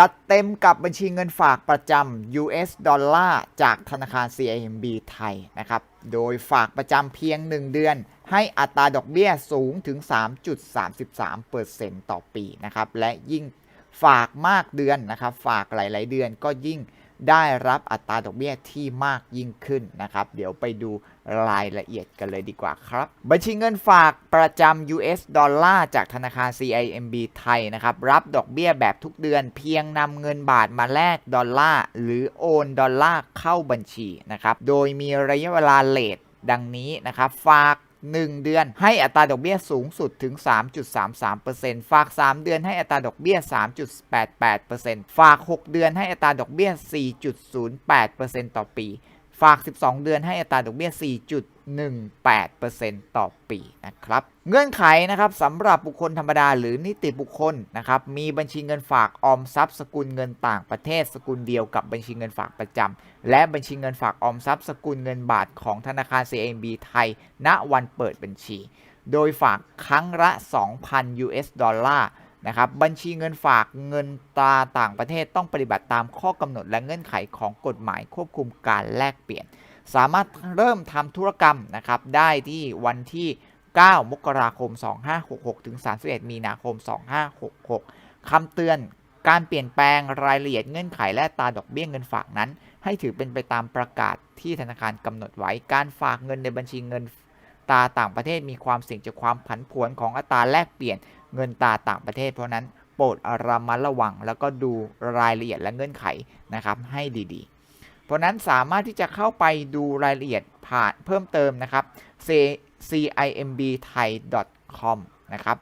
จัดเต็มกับบัญชีเงินฝากประจำ US ดอลลาร์จากธนาคาร CIMB ไทยนะครับ โดยฝากประจำเพียง 1 เดือน ให้อัตราดอกเบี้ยสูงถึง 3.33%ต่อปีนะครับ และยิ่งฝากมากเดือนนะครับ ฝากหลาย ๆ เดือนก็ยิ่ง ได้รับอัตราดอกเบี้ยที่มากยิ่งขึ้นนะครับ เดี๋ยวไปดูรายละเอียดกันเลยดีกว่าครับ บัญชีเงินฝากประจำ US ดอลลาร์จากธนาคาร CIMB ไทยนะครับ รับดอกเบี้ยแบบทุกเดือน เพียงนำเงินบาทมาแลกดอลลาร์หรือโอนดอลลาร์เข้าบัญชีนะครับ โดยมีระยะเวลาเลทดังนี้นะครับ ฝาก 1 เดือนให้อัตราดอกเบี้ยสูงสุดถึง 3.33%ฝาก 3 เดือนให้อัตราดอกเบี้ย 3.88%ฝาก 6 เดือนให้อัตราดอกเบี้ย 4.08%ต่อปี ฝาก 12 เดือนให้อัตราดอกเบี้ย 18%ต่อปีนะครับ เงื่อนไขนะครับสำหรับบุคคลธรรมดาหรือนิติบุคคลนะครับ มีบัญชีเงินฝากออมทรัพย์สกุลเงินต่างประเทศ สกุลเดียวกับบัญชีเงินฝากประจำและบัญชีเงินฝากออมทรัพย์สกุลเงินบาทของธนาคาร CMB ไทย ณวันเปิดบัญชี โดยฝากครั้งละ 2,000 US ดอลลาร์นะครับบัญชีเงินฝากเงินตราต่างประเทศต้องปฏิบัติตามข้อกำหนดและเงื่อนไขของกฎหมายควบคุมการแลกเปลี่ยน สามารถเริ่มทำธุรกรรมนะครับได้ที่วันที่ 9 มกราคม 2566 ถึง 31 มีนาคม 2566 คำเตือนการเปลี่ยนแปลงรายละเอียดเงื่อนไขและตาดอกเบี้ยเงินฝากนั้น ให้ถือเป็นไปตามประกาศที่ธนาคารกำหนดไว้ การฝากเงินในบัญชีเงินตาต่างประเทศมีความเสี่ยงจากความผันผวนของอัตราแลกเปลี่ยนเงินตาต่างประเทศ เพราะนั้นโปรดระมัดระวังแล้วก็ดูรายละเอียดและเงื่อนไขนะครับให้ดีๆ เพราะนั้นสามารถที่จะเข้าไปดูรายละเอียดผ่านเพิ่มเติมนะครับ cimbthai.com นะครับ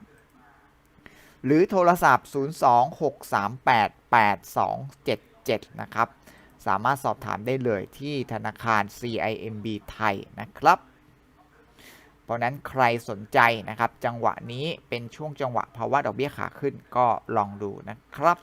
หรือโทรศัพท์ 026388277 นะครับ สามารถสอบถามได้เลยที่ธนาคาร CIMB ไทยนะครับ เพราะนั้นใครสนใจนะครับ จังหวะนี้เป็นช่วงจังหวะภาวะดอกเบี้ยขาขึ้นก็ลองดูนะครับ